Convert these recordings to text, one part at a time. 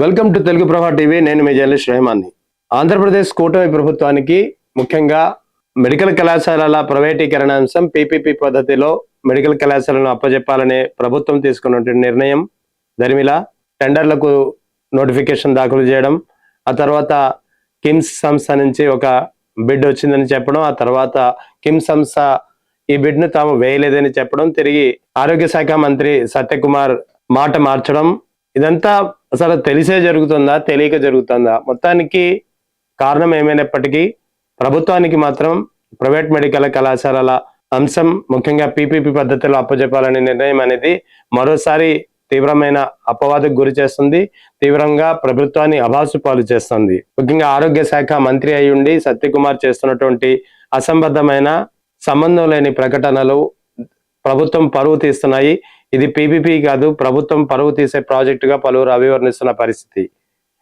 Welcome to Telugu ప్రభా TV నేను మీ journalist రెహమాన్ని Andhra Pradesh కూటమి ప్రభుత్వానికి ముఖ్యంగా మెడికల్ కళాశాలల ప్రైవేటీకరణ అంశం పీపీపీ పద్ధతిలో మెడికల్ కళాశాలను అప్పజెప్పాలనే ప్రభుత్వం తీసుకున్నటువంటి నిర్ణయం. దరిమిలా టెండర్లకు నోటిఫికేషన్ దాఖలు చేయడం ఆ తర్వాత కిమ్స్ సంస్థ నుంచి ఒక బిడ్ వచ్చిందని చెప్పడం ఆ తర్వాత కిమ్స్ సంస్థ ఈ బిడ్ను తాము వేయలేదని చెప్పడం తిరిగి ఆరోగ్య శాఖ మంత్రి సత్యకుమార్ మాట మార్చడం. ఇదంతా అసలు తెలిసే జరుగుతుందా తెలియక జరుగుతుందా? మొత్తానికి కారణం ఏమైనప్పటికీ ప్రభుత్వానికి మాత్రం ప్రైవేట్ మెడికల్ కళాశాలల అంశం ముఖ్యంగా పీపీపీ పద్ధతిలో అప్పచెప్పాలనే నిర్ణయం అనేది మరోసారి తీవ్రమైన అపవాదకు గురి చేస్తుంది. తీవ్రంగా ప్రభుత్వాన్ని అభాసు పాలు చేస్తుంది. ముఖ్యంగా ఆరోగ్య శాఖ మంత్రి అయి ఉండి సత్యకుమార్ చేస్తున్నటువంటి అసంబద్ధమైన సంబంధం లేని ప్రకటనలు ప్రభుత్వం పరువు తీస్తున్నాయి. ఇది పీపీపీ కాదు ప్రభుత్వం పరువు తీసే ప్రాజెక్టుగా పలువురు అభివర్ణిస్తున్న పరిస్థితి.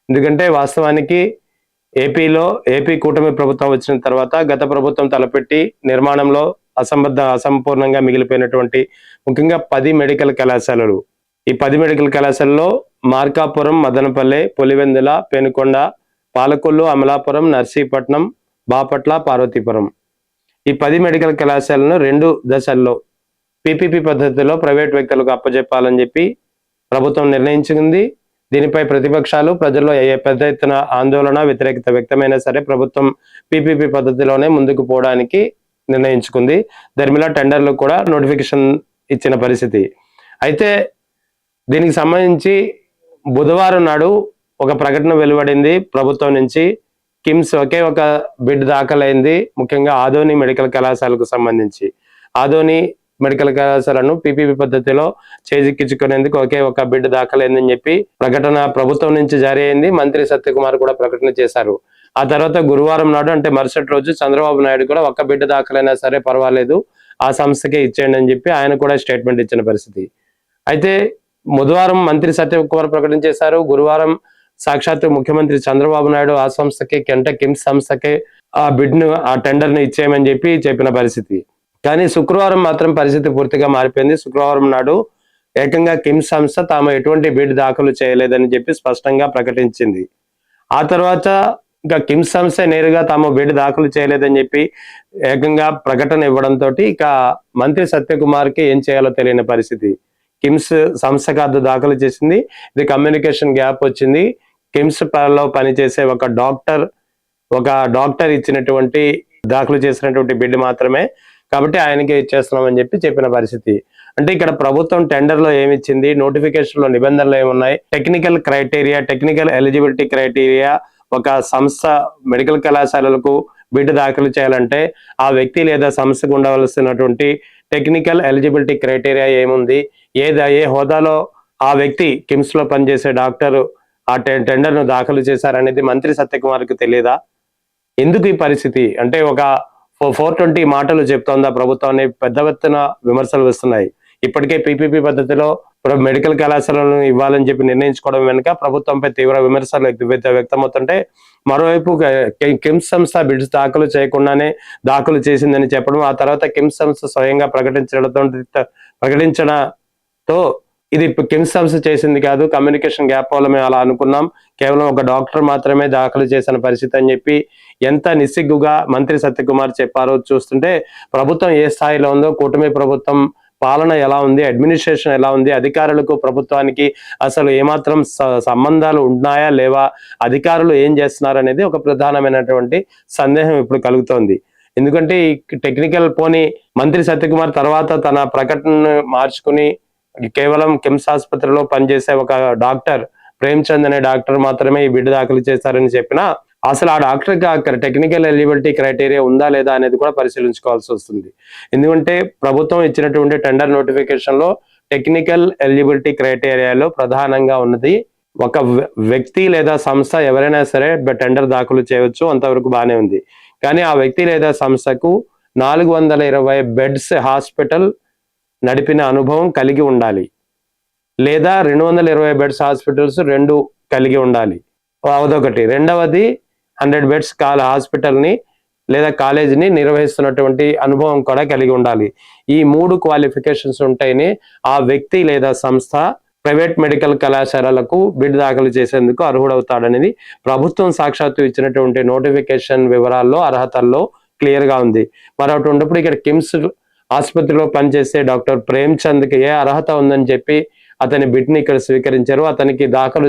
ఎందుకంటే వాస్తవానికి ఏపీలో ఏపీ కూటమి ప్రభుత్వం వచ్చిన తర్వాత గత ప్రభుత్వం తలపెట్టి నిర్మాణంలో అసంబద్ధ అసంపూర్ణంగా మిగిలిపోయినటువంటి ముఖ్యంగా పది మెడికల్ కళాశాలలు. ఈ పది మెడికల్ కళాశాలలో మార్కాపురం మదనపల్లె పులివెందుల పెనుకొండ పాలకొల్లు అమలాపురం నర్సీపట్నం బాపట్ల పార్వతీపురం. ఈ పది మెడికల్ కళాశాలను రెండు దశల్లో పీపీపీ పద్ధతిలో ప్రైవేట్ వ్యక్తులకు అప్పజెప్పాలని చెప్పి ప్రభుత్వం నిర్ణయించింది దీనిపై ప్రతిపక్షాలు ప్రజల్లో ఏ పెద్ద ఎత్తున ఆందోళన వ్యతిరేకత వ్యక్తమైనా సరే ప్రభుత్వం పీపీపీ పద్ధతిలోనే ముందుకు పోవడానికి నిర్ణయించుకుంది. ధర్మిల టెండర్లు కూడా నోటిఫికేషన్ ఇచ్చిన పరిస్థితి. అయితే దీనికి సంబంధించి బుధవారం నాడు ఒక ప్రకటన వెలువడింది. ప్రభుత్వం నుంచి కిమ్స్ ఒకే ఒక బిడ్ దాఖలైంది. ముఖ్యంగా ఆదోని మెడికల్ కళాశాలకు సంబంధించి. ఆదోని మెడికల్ కళాశాలను పీపీపీ పద్ధతిలో చేజిక్కించుకునేందుకు ఒకే ఒక బిడ్ దాఖలైందని చెప్పి ప్రకటన ప్రభుత్వం నుంచి జారీ అయింది. మంత్రి సత్యకుమార్ కూడా ప్రకటన చేశారు. ఆ తర్వాత గురువారం నాడు అంటే మరుసటి రోజు చంద్రబాబు నాయుడు కూడా ఒక్క బిడ్డ దాఖలైనా సరే పర్వాలేదు. ఆ సంస్థకే ఇచ్చేయండి అని చెప్పి ఆయన కూడా స్టేట్మెంట్ ఇచ్చిన పరిస్థితి. అయితే బుధవారం మంత్రి సత్యకుమార్ ప్రకటన చేశారు. గురువారం సాక్షాత్తు ముఖ్యమంత్రి చంద్రబాబు నాయుడు ఆ సంస్థకి కెంట కిమ్స్ సంస్థకే ఆ బిడ్ను ఆ టెండర్ని ఇచ్చేయమని చెప్పి చెప్పిన పరిస్థితి. కానీ శుక్రవారం మాత్రం పరిస్థితి పూర్తిగా మారిపోయింది. శుక్రవారం నాడు ఏకంగా కిమ్స్ సంస్థ తాము ఎటువంటి బిడ్ దాఖలు చేయలేదని చెప్పి స్పష్టంగా ప్రకటించింది. ఆ తర్వాత ఇంకా కిమ్స్ సంస్థ నేరుగా తాము బిడ్ దాఖలు చేయలేదని చెప్పి ఏకంగా ప్రకటన ఇవ్వడంతో ఇక మంత్రి సత్యకుమార్కి ఏం చేయాలో తెలియని పరిస్థితి. కిమ్స్ సంస్థ కాదు దాఖలు చేసింది. ఇది కమ్యూనికేషన్ గ్యాప్ వచ్చింది. కిమ్స్లో పనిచేసే ఒక డాక్టర్ ఒక డాక్టర్ ఇచ్చినటువంటి దాఖలు చేసినటువంటి బిడ్ మాత్రమే కాబట్టి ఆయనకే ఇచ్చేస్తున్నామని చెప్పి చెప్పిన పరిస్థితి. అంటే ఇక్కడ ప్రభుత్వం టెండర్లో ఏమిచ్చింది? నోటిఫికేషన్లో నిబంధనలు ఏమున్నాయి? Technical criteria technical eligibility criteria ఒక సంస్థ మెడికల్ కళాశాలలకు బిడ్డ దాఖలు చేయాలంటే ఆ వ్యక్తి లేదా సంస్థకు ఉండవలసినటువంటి టెక్నికల్ ఎలిజిబిలిటీ క్రైటీరియా ఏముంది? ఏదా? ఏ హోదాలో ఆ వ్యక్తి కిమ్స్లో పనిచేసే డాక్టర్ ఆ టెండర్ను దాఖలు చేశారనేది మంత్రి సత్యకుమార్కి తెలియదా ఎందుకు ఈ పరిస్థితి? అంటే ఒక ఫోర్ ట్వంటీ మాటలు చెప్తోందా ప్రభుత్వాన్ని? పెద్ద ఎత్తున విమర్శలు వస్తున్నాయి. ఇప్పటికే పీపీపీ పద్ధతిలో మెడికల్ కళాశాలను ఇవ్వాలని చెప్పి నిర్ణయించుకోవడం వెనుక ప్రభుత్వంపై తీవ్ర విమర్శలు వ్యక్తమవుతుంటే మరోవైపు కిమ్స్ సంస్థ బిడ్స్ దాఖలు చేయకుండానే దాఖలు చేసిందని చెప్పడం ఆ తర్వాత కిమ్స్ సంస్థ స్వయంగా ప్రకటించడంతో ప్రకటించడంతో ఇది కిమ్స్ సంస్థ చేసింది కాదు కమ్యూనికేషన్ గ్యాప్ వల్ల మేము అలా అనుకున్నాం. కేవలం ఒక డాక్టర్ మాత్రమే దాఖలు చేసిన పరిస్థితి అని చెప్పి ఎంత నిస్సిగ్గుగా మంత్రి సత్యకుమార్ చెప్పారో చూస్తుంటే ప్రభుత్వం ఏ స్థాయిలో ఉందో కూటమి ప్రభుత్వం పాలన ఎలా ఉంది అడ్మినిస్ట్రేషన్ ఎలా ఉంది అధికారులకు ప్రభుత్వానికి అసలు ఏమాత్రం స- సంబంధాలు ఉన్నాయా లేవా అధికారులు ఏం చేస్తున్నారు అనేది ఒక ప్రధానమైనటువంటి సందేహం ఇప్పుడు కలుగుతోంది. ఎందుకంటే ఈ టెక్నికల్ పోని మంత్రి సత్యకుమార్ తర్వాత తన ప్రకటనను మార్చుకుని కేవలం కిమ్స్ ఆసుపత్రిలో పనిచేసే ఒక డాక్టర్ ప్రేమ్చంద్ అనే డాక్టర్ మాత్రమే ఈ బిడ్డ దాఖలు చేశారని చెప్పినా అసలు ఆ డాక్టర్కి అక్కడ టెక్నికల్ ఎలిజిబిలిటీ క్రైటీరియా ఉందా లేదా అనేది కూడా పరిశీలించుకోవాల్సి వస్తుంది. ఎందుకంటే ప్రభుత్వం ఇచ్చినటువంటి టెండర్ నోటిఫికేషన్లో టెక్నికల్ ఎలిజిబిలిటీ క్రైటీరియాలో ప్రధానంగా ఉన్నది ఒక వ్య- వ్యక్తి లేదా సంస్థ ఎవరైనా సరే టెండర్ దాఖలు చేయవచ్చు అంతవరకు బాగానే ఉంది. కానీ ఆ వ్యక్తి లేదా సంస్థకు నాలుగు వందల ఇరవై బెడ్స్ హాస్పిటల్ నడిపిన అనుభవం కలిగి ఉండాలి. లేదా రెండు వందల ఇరవై బెడ్స్ హాస్పిటల్స్ రెండు కలిగి ఉండాలి. అదొకటి. రెండవది హండ్రెడ్ బెడ్స్ కాల హాస్పిటల్ని లేదా కాలేజీని నిర్వహిస్తున్నటువంటి అనుభవం కూడా కలిగి ఉండాలి. ఈ మూడు క్వాలిఫికేషన్స్ ఉంటాయని ఆ వ్యక్తి లేదా సంస్థ ప్రైవేట్ మెడికల్ కళాశాలలకు బిడ్ దాఖలు చేసేందుకు అర్హుడవుతాడనేది ప్రభుత్వం సాక్షాత్తు ఇచ్చినటువంటి నోటిఫికేషన్ వివరాల్లో అర్హతల్లో క్లియర్గా ఉంది. మరొకటి ఉన్నప్పుడు ఇక్కడ కిమ్స్ ఆసుపత్రిలో పనిచేసే డాక్టర్ ప్రేమ్ చంద్కి ఏ అర్హత ఉందని చెప్పి అతని బిడ్ని ఇక్కడ స్వీకరించారు. అతనికి దాఖలు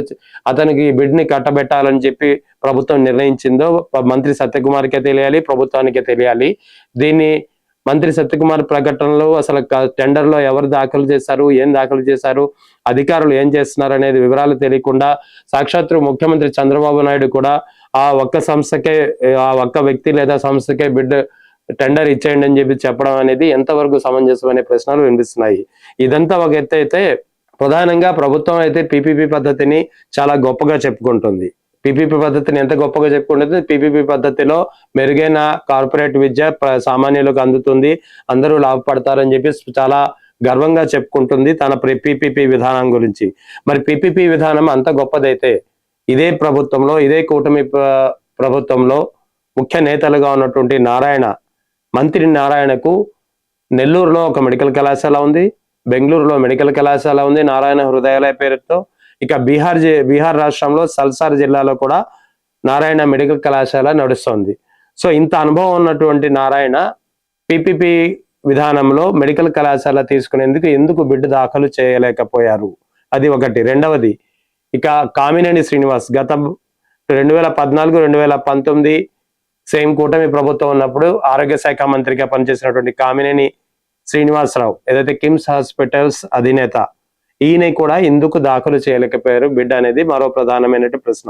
అతనికి ఈ బిడ్ని కట్టబెట్టాలని చెప్పి ప్రభుత్వం నిర్ణయించిందో మంత్రి సత్యకుమార్కే తెలియాలి ప్రభుత్వానికే తెలియాలి. దీన్ని మంత్రి సత్యకుమార్ ప్రకటనలో అసలు టెండర్లో ఎవరు దాఖలు చేశారు ఏం దాఖలు చేశారు అధికారులు ఏం చేస్తున్నారు అనేది వివరాలు తెలియకుండా సాక్షాత్తు ముఖ్యమంత్రి చంద్రబాబు నాయుడు కూడా ఆ ఒక్క సంస్థకే ఆ ఒక్క వ్యక్తి లేదా సంస్థకే బిడ్ టెండర్ ఇచ్చేయండి అని చెప్పి చెప్పడం అనేది ఎంతవరకు సమంజసం అనే ప్రశ్నలు వినిపిస్తున్నాయి. ఇదంతా ఒక ఎత్తు అయితే ప్రధానంగా ప్రభుత్వం అయితే పీపీపీ పద్ధతిని చాలా గొప్పగా చెప్పుకుంటుంది. పీపీపీ పద్ధతిని ఎంత గొప్పగా చెప్పుకుంటుంది? పీపీపీ పద్ధతిలో మెరుగైన కార్పొరేట్ విద్య సామాన్యులకు అందుతుంది. అందరూ లాభపడతారని చెప్పి చాలా గర్వంగా చెప్పుకుంటుంది తన పీపీపీ విధానం గురించి. మరి పీపీపీ విధానం అంత గొప్పదైతే ఇదే ప్రభుత్వంలో ఇదే కూటమి ప్రభుత్వంలో ముఖ్య నేతలుగా ఉన్నటువంటి నారాయణ మంత్రి నారాయణకు నెల్లూరులో ఒక మెడికల్ కళాశాల ఉంది. బెంగళూరులో మెడికల్ కళాశాల ఉంది నారాయణ హృదయాలయ పేరుతో. ఇక బీహార్ జి- బీహార్ రాష్ట్రంలో సల్సార్ జిల్లాలో కూడా నారాయణ మెడికల్ కళాశాల నడుస్తోంది. సో ఇంత అనుభవం ఉన్నటువంటి నారాయణ పిపిపి విధానంలో మెడికల్ కళాశాల తీసుకునేందుకు ఎందుకు బిడ్డ దాఖలు చేయలేకపోయారు? అది ఒకటి. రెండవది ఇక కామినేని శ్రీనివాస్ గత రెండు వేల పద్నాలుగు రెండు వేల పంతొమ్మిది సేమ్ కూటమి ప్రభుత్వం ఉన్నప్పుడు ఆరోగ్య శాఖ మంత్రిగా పనిచేసినటువంటి కామినేని శ్రీనివాసరావు ఏదైతే కిమ్స్ హాస్పిటల్స్ అధినేత ఈయన కూడా ఎందుకు దాఖలు చేయలేకపోయారు. బిడ్డ అనేది మరో ప్రధానమైనటువంటి ప్రశ్న.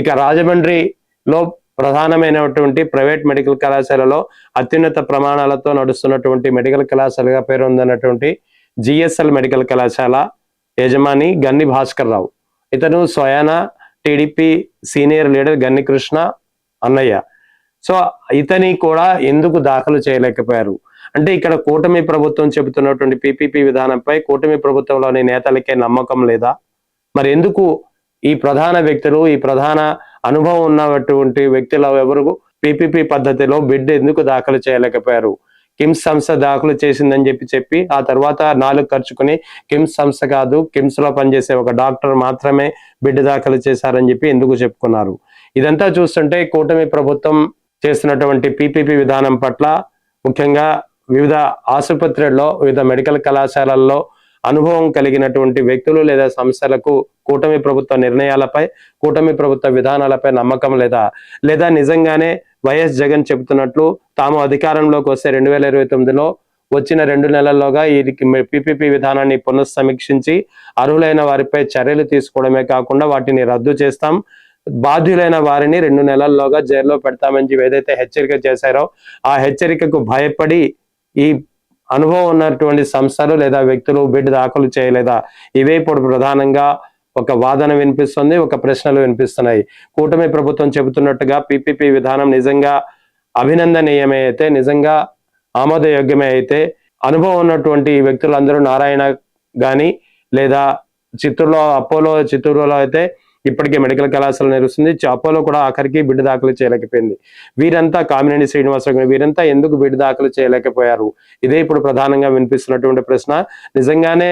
ఇక రాజమండ్రిలో ప్రధానమైనటువంటి ప్రైవేట్ మెడికల్ కళాశాలలో అత్యున్నత ప్రమాణాలతో నడుస్తున్నటువంటి మెడికల్ కళాశాలగా పేరొందినటువంటి జిఎస్ఎల్ మెడికల్ కళాశాల యజమాని గన్ని భాస్కర్ రావు ఇతను స్వయాన TDP senior leader Ganni Krishna అన్నయ్య. సో ఇతని కూడా ఎందుకు దాఖలు చేయలేకపోయారు. అంటే ఇక్కడ కూటమి ప్రభుత్వం చెబుతున్నటువంటి పీపీపీ విధానంపై కూటమి ప్రభుత్వంలోని నేతలకే నమ్మకం లేదా? మరి ఎందుకు ఈ ప్రధాన వ్యక్తులు ఈ ప్రధాన అనుభవం ఉన్నటువంటి వ్యక్తులు ఎవరు? పీపీపీ పద్ధతిలో బిడ్ ఎందుకు దాఖలు చేయలేకపోయారు? కిమ్స్ సంస్థ దాఖలు చేసిందని చెప్పి చెప్పి ఆ తర్వాత నాలుగు ఖర్చుకుని కిమ్స్ సంస్థ కాదు కిమ్స్లో పనిచేసే ఒక డాక్టర్ మాత్రమే బిడ్ దాఖలు చేశారని చెప్పి ఎందుకు చెప్పుకున్నారు? ఇదంతా చూస్తుంటే కూటమి ప్రభుత్వం చేస్తున్నటువంటి పీపీపీ విధానం పట్ల ముఖ్యంగా వివిధ ఆసుపత్రుల్లో వివిధ మెడికల్ కళాశాలల్లో అనుభవం కలిగినటువంటి వ్యక్తులు లేదా సంస్థలకు కూటమి ప్రభుత్వ నిర్ణయాలపై కూటమి ప్రభుత్వ విధానాలపై నమ్మకం లేదా లేదా నిజంగానే వైఎస్ జగన్ చెబుతున్నట్లు తాము అధికారంలోకి వస్తే రెండు వేల ఇరవై తొమ్మిదిలో వచ్చిన రెండు నెలల్లోగా ఈ పిపిపి విధానాన్ని పునఃసమీక్షించి అర్హులైన వారిపై చర్యలు తీసుకోవడమే కాకుండా వాటిని రద్దు చేస్తాం. బాధ్యులైన వారిని రెండు నెలల్లోగా జైల్లో పెడతామని ఏదైతే హెచ్చరిక చేశారో ఆ హెచ్చరికకు భయపడి ఈ అనుభవం ఉన్నటువంటి సంస్థలు లేదా వ్యక్తులు బిడ్ దాఖలు చేయలేదా? ఇవే ఇప్పుడు ప్రధానంగా ఒక వాదన వినిపిస్తుంది ఒక ప్రశ్నలు వినిపిస్తున్నాయి. కూటమి ప్రభుత్వం చెబుతున్నట్టుగా పిపిపి విధానం నిజంగా అభినందనీయమే అయితే నిజంగా ఆమోదయోగ్యమే అయితే అనుభవం ఉన్నటువంటి ఈ వ్యక్తులందరూ నారాయణ గాని లేదా చిత్తూరులో అపోలో చిత్తూరులో అయితే ఇప్పటికే మెడికల్ కళాశాల నిర్వహిస్తుంది చాపోలో కూడా ఆఖరికి బిడ్డ దాఖలు చేయలేకపోయింది. వీరంతా కామినేని శ్రీనివాసరావు వీరంతా ఎందుకు బిడ్డ దాఖలు చేయలేకపోయారు? ఇదే ఇప్పుడు ప్రధానంగా వినిపిస్తున్నటువంటి ప్రశ్న. నిజంగానే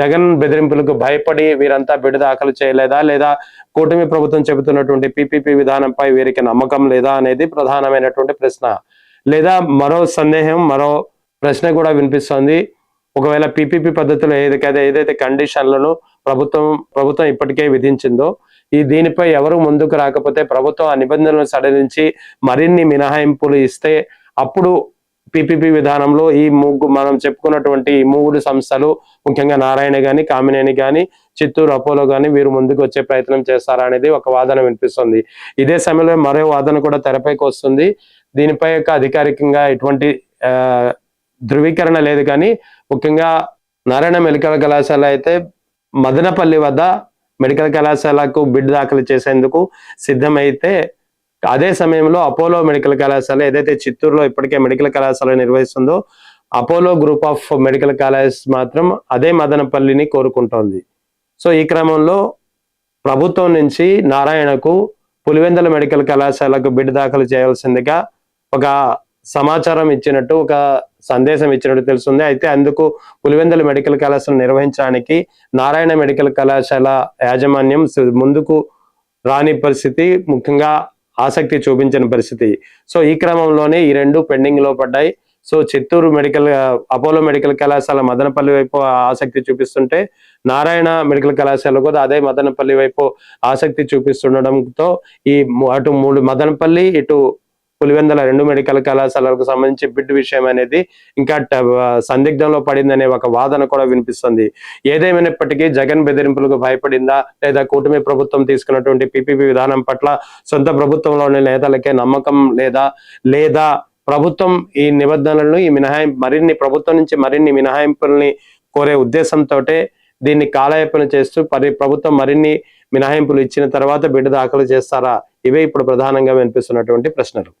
జగన్ బెదిరింపులకు భయపడి వీరంతా బిడ్డ దాఖలు చేయలేదా? లేదా కూటమి ప్రభుత్వం చెబుతున్నటువంటి పిపిపి విధానంపై వీరికి నమ్మకం లేదా అనేది ప్రధానమైనటువంటి ప్రశ్న. లేదా మరో సందేహం మరో ప్రశ్న కూడా వినిపిస్తోంది. ఒకవేళ పిపిపి పద్ధతిలో ఏదైతే ఏదైతే కండిషన్లను ప్రభుత్వం ప్రభుత్వం ఇప్పటికే విధించిందో ఈ దీనిపై ఎవరు ముందుకు రాకపోతే ప్రభుత్వం ఆ నిబంధనలను సడలించి మరిన్ని మినహాయింపులు ఇస్తే అప్పుడు పిపిపి విధానంలో ఈ ముగ్గు మనం చెప్పుకున్నటువంటి ఈ మూడు సంస్థలు ముఖ్యంగా నారాయణ గాని కామినేని గాని చిత్తూరు అపోలో గాని వీరు ముందుకు వచ్చే ప్రయత్నం చేస్తారా అనేది ఒక వాదన వినిపిస్తుంది. ఇదే సమయంలో మరో వాదన కూడా తెరపైకి వస్తుంది. దీనిపై యొక్క అధికారికంగా ఎటువంటి ధృవీకరణ లేదు కానీ ముఖ్యంగా నారాయణ మెడికల్ కళాశాల అయితే మదనపల్లి వద్ద మెడికల్ కళాశాలకు బిడ్ దాఖలు చేసేందుకు సిద్ధమైతే అదే సమయంలో అపోలో మెడికల్ కళాశాల ఏదైతే చిత్తూరులో ఇప్పటికే మెడికల్ కళాశాల నిర్వహిస్తుందో Apollo group of medical college మాత్రం అదే మదనపల్లిని కోరుకుంటోంది. సో ఈ క్రమంలో ప్రభుత్వం నుంచి నారాయణకు పులివెందుల మెడికల్ కళాశాలకు బిడ్ దాఖలు చేయాల్సిందిగా ఒక సమాచారం ఇచ్చినట్టు ఒక సందేశం ఇచ్చినట్టు తెలుస్తుంది. అయితే అందుకు పులివెందుల మెడికల్ కళాశాల నిర్వహించడానికి నారాయణ మెడికల్ కళాశాల యాజమాన్యం ముందుకు రాని పరిస్థితి ముఖ్యంగా ఆసక్తి చూపించిన పరిస్థితి. సో ఈ క్రమంలోనే ఈ రెండు పెండింగ్లో పడ్డాయి. So Chittoor medical Apollo medical కళాశాల మదనపల్లి వైపు ఆసక్తి చూపిస్తుంటే నారాయణ మెడికల్ కళాశాల కూడా అదే మదనపల్లి వైపు ఆసక్తి చూపిస్తుండడంతో ఈ అటు మూడు మదనపల్లి ఇటు పులివెందుల రెండు మెడికల్ కళాశాలకు సంబంధించి బిడ్ విషయం అనేది ఇంకా సందిగ్ధంలో పడిందనే ఒక వాదన కూడా వినిపిస్తుంది. ఏదేమైనప్పటికీ జగన్ బెదిరింపులకు భయపడిందా లేదా కూటమి ప్రభుత్వం తీసుకున్నటువంటి పిపిపి విధానం పట్ల సొంత ప్రభుత్వంలోని నేతలకే నమ్మకం లేదా లేదా ప్రభుత్వం ఈ నిబంధనలను ఈ మినహాయింపు మరిన్ని ప్రభుత్వం నుంచి మరిన్ని మినహాయింపుల్ని కోరే ఉద్దేశంతో దీన్ని కాలయాపన చేస్తూ పరి ప్రభుత్వం మరిన్ని మినహాయింపులు ఇచ్చిన తర్వాత బిడ్డ దాఖలు చేస్తారా? ఇవే ఇప్పుడు ప్రధానంగా వినిపిస్తున్నటువంటి ప్రశ్నలు.